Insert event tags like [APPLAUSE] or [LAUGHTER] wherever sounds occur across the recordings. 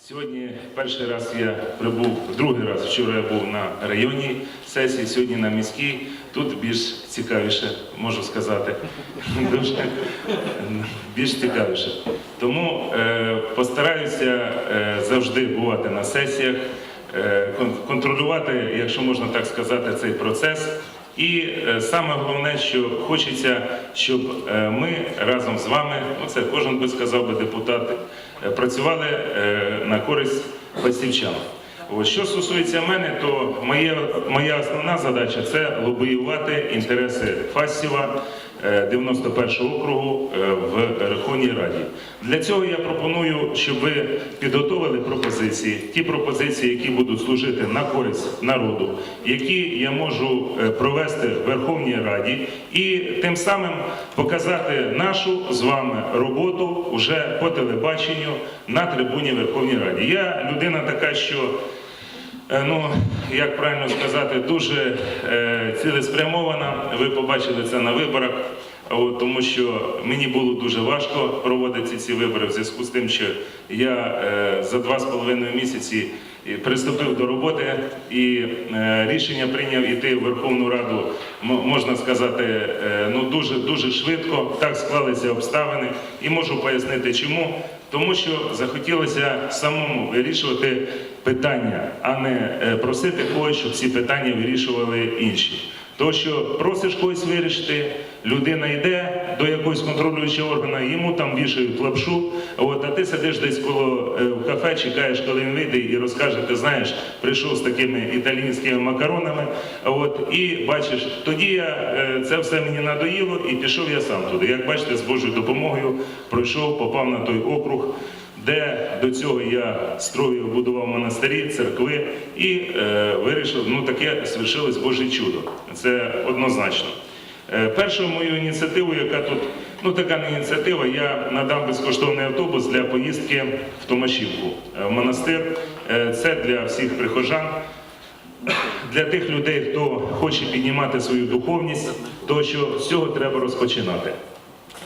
Сьогодні перший раз я прибув, другий раз вчора я був на районній сесії, сьогодні на міській. Тут більш цікавіше, можу сказати. [LAUGHS] Дуже більш цікавіше. Тому е, постараюся е, завжди бувати на сесіях, е, контролювати, якщо можна так сказати, цей процес. І е, саме головне, що хочеться, щоб е, ми разом з вами, ну це кожен би сказав би депутати, е, працювали на користь пасівчан. Що стосується мене, то моє, моя основна задача це лобіювати інтереси Фастіва е, 91 округу е, в Верховній Раді. Для цього я пропоную, щоб ви підготовили пропозиції, ті пропозиції, які будуть служити на користь народу, які я можу е, провести в Верховній Раді, і тим самим показати нашу з вами роботу вже по телебаченню на трибуні Верховній Раді. Я людина така, що Е, Ну, як правильно сказати, дуже е, цілеспрямована. Ви побачили це на виборах, тому що мені було дуже важко проводити ці вибори в зв'язку з тим, що я е, за два з половиною місяці приступив до роботи і е, рішення прийняв іти в Верховну Раду, можна сказати, е, ну дуже дуже швидко. Так склалися обставини, і можу пояснити, чому. Тому що захотілося самому вирішувати питання, а не е, просити когось, щоб ці питання вирішували інші. То, що просиш когось вирішити, людина йде до якогось контролюючого органу, йому там вішають лапшу, от, а ти сидиш десь коло е, в кафе, чекаєш, коли він вийде і розкаже, ти знаєш, прийшов з такими італійськими макаронами. От, і бачиш, тоді я е, це все мені надоїло і пішов я сам туди. Як бачите, з Божою допомогою пройшов, попав на той округ де до цього я строїв, будував монастирі, церкви і е, вирішив, ну таке свершилось Боже чудо. Це однозначно. Е, першою моєю ініціативою, яка тут, ну така не ініціатива, я надав безкоштовний автобус для поїздки в Томашівку, е, в монастир. Е, це для всіх прихожан для тих людей, хто хоче піднімати свою духовність, то що з цього треба розпочинати.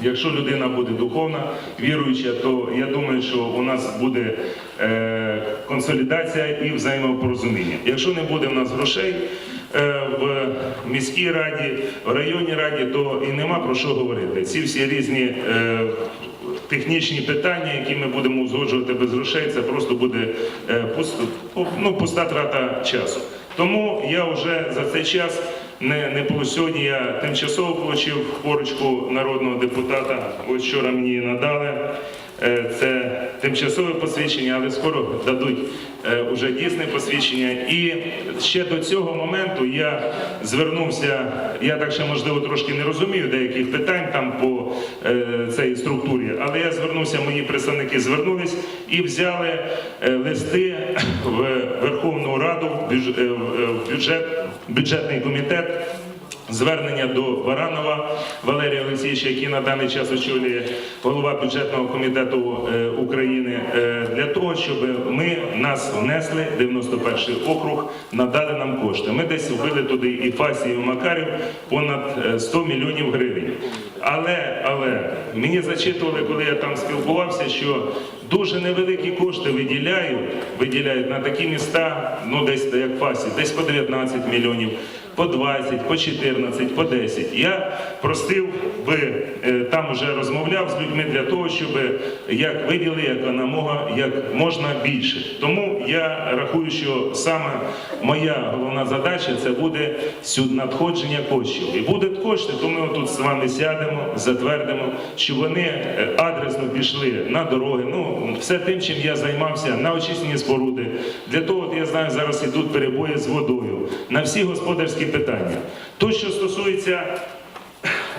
Якщо людина буде духовна, віруюча, то я думаю, що у нас буде е, консолідація і взаємопорозуміння. Якщо не буде в нас грошей е, в міській раді, в районній раді, то і нема про що говорити. Ці всі різні е, технічні питання, які ми будемо узгоджувати без грошей, це просто буде е, ну, пуста трата часу. Тому я вже за цей час не, не було сьогодні. Я тимчасово отримав корочку народного депутата. Ось вчора мені надали. Е, Це тимчасове посвідчення, але скоро дадуть е, уже дійсне посвідчення. І ще до цього моменту я звернувся. Я так ще можливо трошки не розумію деяких питань там по е, цій структурі, але я звернувся, мої представники звернулись і взяли листи в Верховну Раду, в бюджет, бюджетний комітет. Звернення до Баранова Валерія Олексійовича, який на даний час очолює голова бюджетного комітету е, України, е, для того, щоб ми нас внесли 91 округ, надали нам кошти. Ми десь вбили туди і Фасі, і Макарів понад е, 100 мільйонів гривень. Але, але мені зачитували, коли я там спілкувався, що дуже невеликі кошти виділяють, виділяють на такі міста, ну десь як Фасі, десь по 19 мільйонів по 20, по 14, по 10. Я просив би, е, там вже розмовляв з людьми для того, щоб як виділи, як як можна більше. Тому я рахую, що саме моя головна задача це буде надходження коштів. І будуть кошти, то ми отут з вами сядемо, затвердимо, що вони е, адресно пішли на дороги. Ну, все тим, чим я займався, на очисні споруди. Для того, от я знаю, зараз ідуть перебої з водою, на всі господарські питання. То, що стосується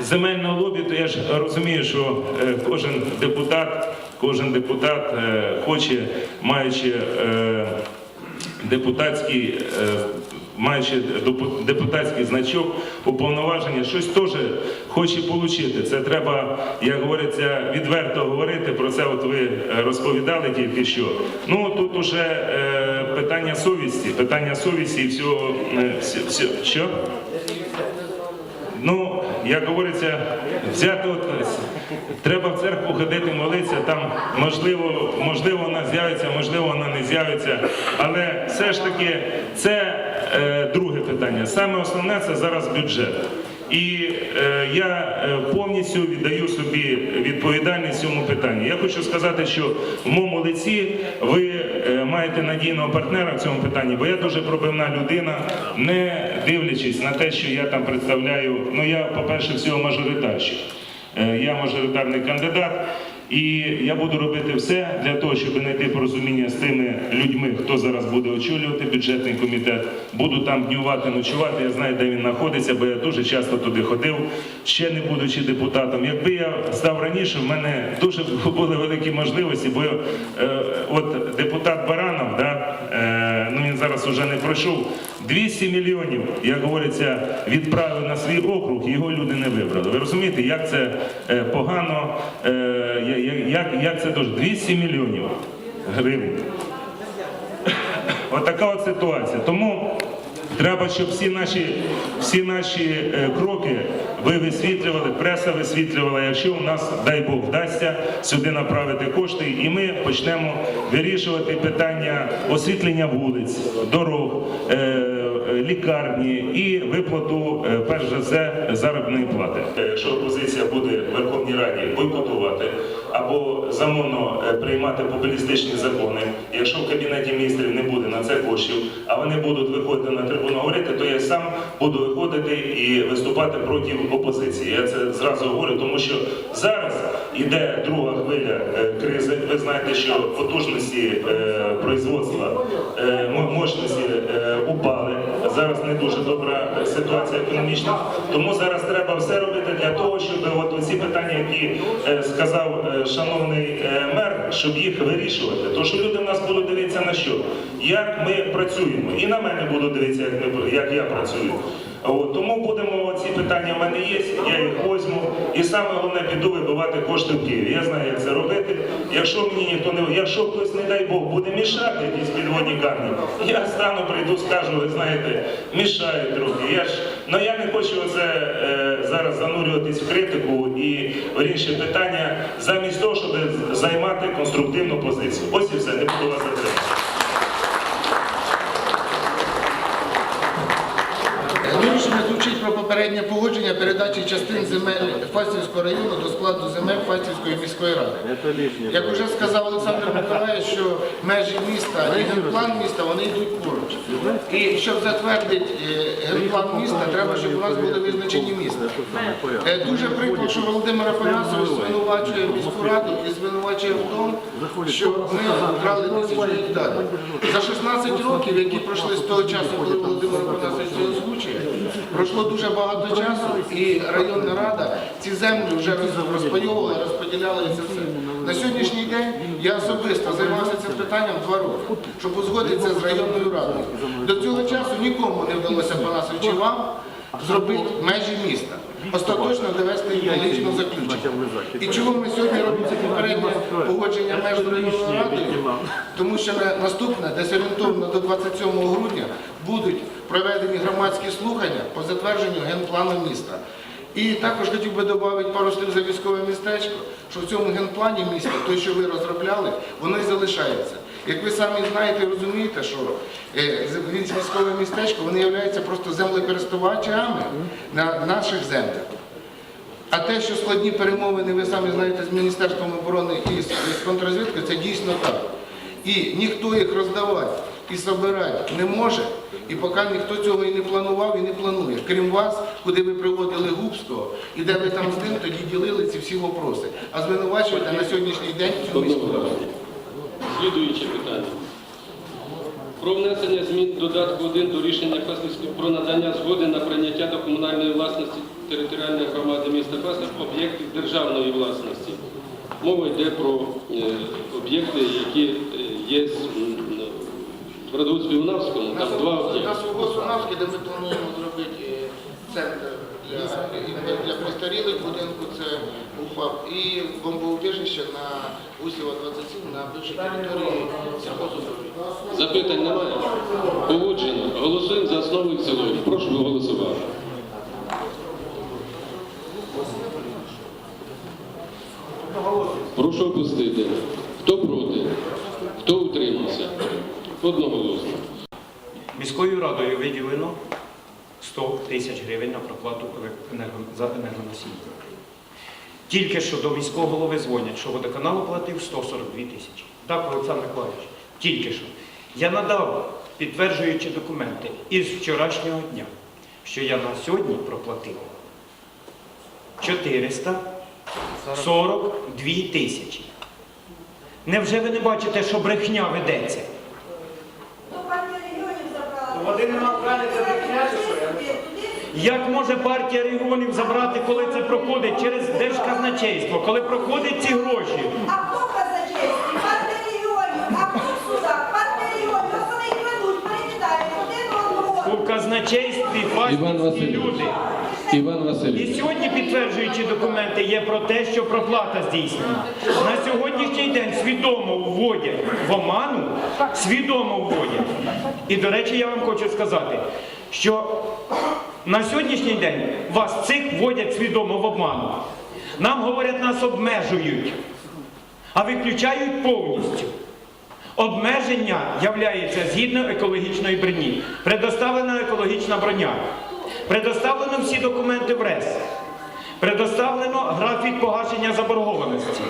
земельного лобі, то я ж розумію, що е, кожен депутат, кожен депутат е, хоче, маючи е, депутатський. е, Маючи депу- депутатський значок, уповноваження, щось теж хоче отримати. Це треба, як говориться, відверто говорити. Про це от ви розповідали тільки що. Ну тут уже питання совісті, питання совісті і всього, е, всі- що? Як говориться, взяти от, треба в церкву ходити, молитися, там можливо, можливо вона з'явиться, можливо, вона не з'явиться. Але все ж таки це е, друге питання. Саме основне це зараз бюджет. І е, я е, повністю віддаю собі відповідальність цьому питанню. Я хочу сказати, що в моєму лиці ви е, маєте надійного партнера в цьому питанні, бо я дуже пробивна людина, не дивлячись на те, що я там представляю. Ну я, по-перше, всього мажоритарщик. Е, Я мажоритарний кандидат. І я буду робити все для того, щоб знайти порозуміння з тими людьми, хто зараз буде очолювати бюджетний комітет. Буду там днювати, ночувати. Я знаю, де він знаходиться, бо я дуже часто туди ходив, ще не будучи депутатом. Якби я став раніше, в мене дуже [LAUGHS] були великі можливості, бо е, от депутат він зараз вже не пройшов. 200 мільйонів, як говориться, відправив на свій округ, його люди не вибрали. Ви розумієте, як це е, погано, е, як, як це дуже 200 мільйонів гривень. [COUGHS] Отака от ситуація. Тому треба, щоб всі наші, всі наші е, кроки ви висвітлювали, преса висвітлювала, якщо у нас, дай Бог, вдасться сюди направити кошти, і ми почнемо вирішувати питання освітлення вулиць, дорог, е, е, лікарні і виплату, перш за все, заробітної плати. Якщо опозиція буде в Верховній Раді бойкотувати або замовно е, приймати популістичні закони, якщо в кабінеті міністрів не буде на це коштів, а вони будуть виходити на трибуну говорити, то я сам буду виходити і виступати проти опозиції. Я це зразу говорю, тому що зараз іде друга хвиля е, кризи. Ви знаєте, що потужності е, производства, мощності упали. Зараз не дуже добра ситуація економічна. Тому зараз треба все робити для того, щоб от оці питання, які е, сказав е, шановний е, мер, щоб їх вирішувати. То що люди в нас будуть дивитися на що? Як ми працюємо, і на мене будуть дивитися, як я працюю. От, тому будемо ці питання в мене є, я їх возьму. І саме головне піду вибивати кошти в Києві. Я знаю, як це робити. Якщо мені ніхто не якщо хтось, не дай Бог, буде мішати якісь підводні камні, я стану, прийду, скажу, ви знаєте, мішають трохи. Я ж ну я не хочу оце е, зараз занурюватись в критику і в інші питання, замість того, щоб займати конструктивну позицію. Ось і все, не буду вас затримати. Рішення звучить про попереднє погодження передачі частин земель Фастівського району до складу земель Фастівської міської ради. Як вже сказав Олександр Миколаївич, що межі міста і генплан міста вони йдуть поруч. І щоб затвердити е, генплан міста, треба, щоб у нас були визначені міста. Е, Дуже прикро, що Володимир Афанасович звинувачує міську раду і звинувачує в тому, що ми вкрали тисячу гектарів. За 16 років, які пройшли з того часу, коли Володимир Афанасович це озвучує, пройшло дуже багато часу, і районна рада ці землі вже роз- розпайовувала, розподіляла і це все. На сьогоднішній день я особисто займався цим питанням два роки, щоб узгодитися з районною радою. До цього часу нікому не вдалося Афанасович і вам зробити межі міста. Остаточно довести до заключення. І чого ми сьогодні робимо це попереднє погодження меж районною радою? Тому що наступне, десь орієнтовно до 27 грудня, будуть проведені громадські слухання по затвердженню генплану міста. І також хотів би додати пару слів за військове містечко, що в цьому генплані міста, той, що ви розробляли, воно і залишається. Як ви самі знаєте і розумієте, що е, військове містечко вони являються просто землекористувачами на наших землях. А те, що складні перемовини, ви самі знаєте, з Міністерством оборони і з, з це дійсно так. І ніхто їх роздавати і собирати не може, і поки ніхто цього і не планував, і не планує. Крім вас, куди ви приводили Губського, і де ви там з ним тоді ділили ці всі вопроси. А звинувачуєте на сьогоднішній день цю міську раду. Слідуюче питання. Про внесення змін додатку 1 до рішення Фастівської про надання згоди на прийняття до комунальної власності територіальної громади міста Фастів об'єктів державної власності. Мова йде про е, об'єкти, які е, є продовольстві у Навському, там два У нас у Госунавській, де ми плануємо зробити е, центр для, для постарілих будинку, це УФАП, і бомбоубіжище на Усіва 27 на більшій території сільхозу. Запитань немає. Погоджено. Голосуємо за основу і в. Прошу голосувати. Прошу опустити. Хто проти? Хто утримався? Одноголосно. Міською радою виділено 100 тисяч гривень на проплату за енергоносії. Тільки що до міського голови дзвонять, що водоканал оплатив 142 тисячі. Так, Олександр Миколаївич, тільки що. Я надав підтверджуючі документи із вчорашнього дня, що я на сьогодні проплатив 442 тисячі. Невже ви не бачите, що брехня ведеться? Ну, партія регіонів забрала. Вони не мали це брехня, чи що? Я не Як може партія регіонів забрати, коли це проходить через держказначейство, коли проходять ці гроші? А хто? Партія регіонів. А хто в судах? Партія регіонів. Ось вони і перекидають один одного. У казначействі Іван Васильович. люди. Іван І сьогодні підтверджуючі документи є про те, що проплата здійснена. На сьогоднішній день свідомо вводять в оману, свідомо вводять. І, до речі, я вам хочу сказати, що на сьогоднішній день вас цих вводять свідомо в обману. Нам говорять, нас обмежують, а виключають повністю. Обмеження являється згідно екологічної броні. Предоставлена екологічна броня. Предоставлено всі документи в РЕС. Предоставлено графік погашення заборгованості.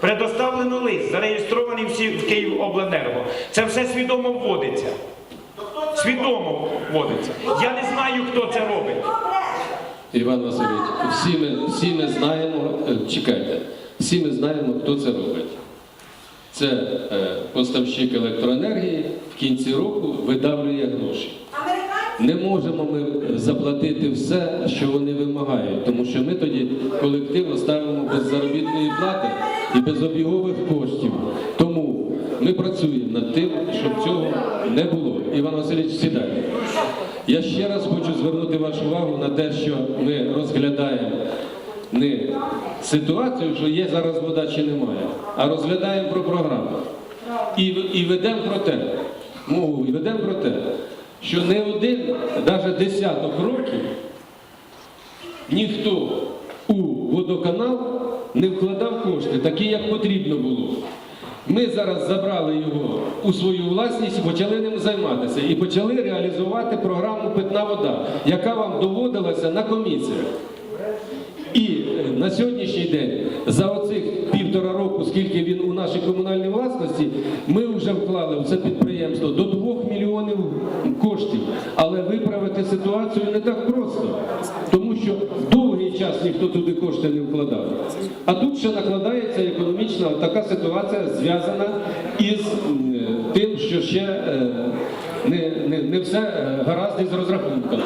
Предоставлено лист, зареєстрований всі в Київобленерго. Це все свідомо вводиться. Свідомо вводиться. Я не знаю, хто це робить. Іван Васильович, всі ми, всі ми знаємо, е, чекайте, всі ми знаємо, хто це робить. Це е, поставщик електроенергії в кінці року видавлює гроші. Не можемо ми заплатити все, що вони вимагають, тому що ми тоді колективно ставимо без заробітної плати і без обігових коштів. Ми працюємо над тим, щоб цього не було. Іван Васильович, сідайте. Я ще раз хочу звернути вашу увагу на те, що ми розглядаємо не ситуацію, що є зараз вода чи немає, а розглядаємо про програму. І, і ведемо про те, мову, і ведемо про те, що не один, навіть десяток років ніхто у водоканал не вкладав кошти, такі, як потрібно було. Ми зараз забрали його у свою власність почали ним займатися. І почали реалізувати програму Питна вода, яка вам доводилася на комісіях. І е, на сьогоднішній день за оцих півтора року, скільки він у нашій комунальній власності, ми вже вклали в це підприємство до 2 мільйонів коштів. Але виправити ситуацію не так просто, тому що довгий час ніхто туди кошти не вкладав. А тут ще накладається економічна така ситуація, зв'язана із е, тим, що ще е, не, не, не все е, гаразд із розрахунками.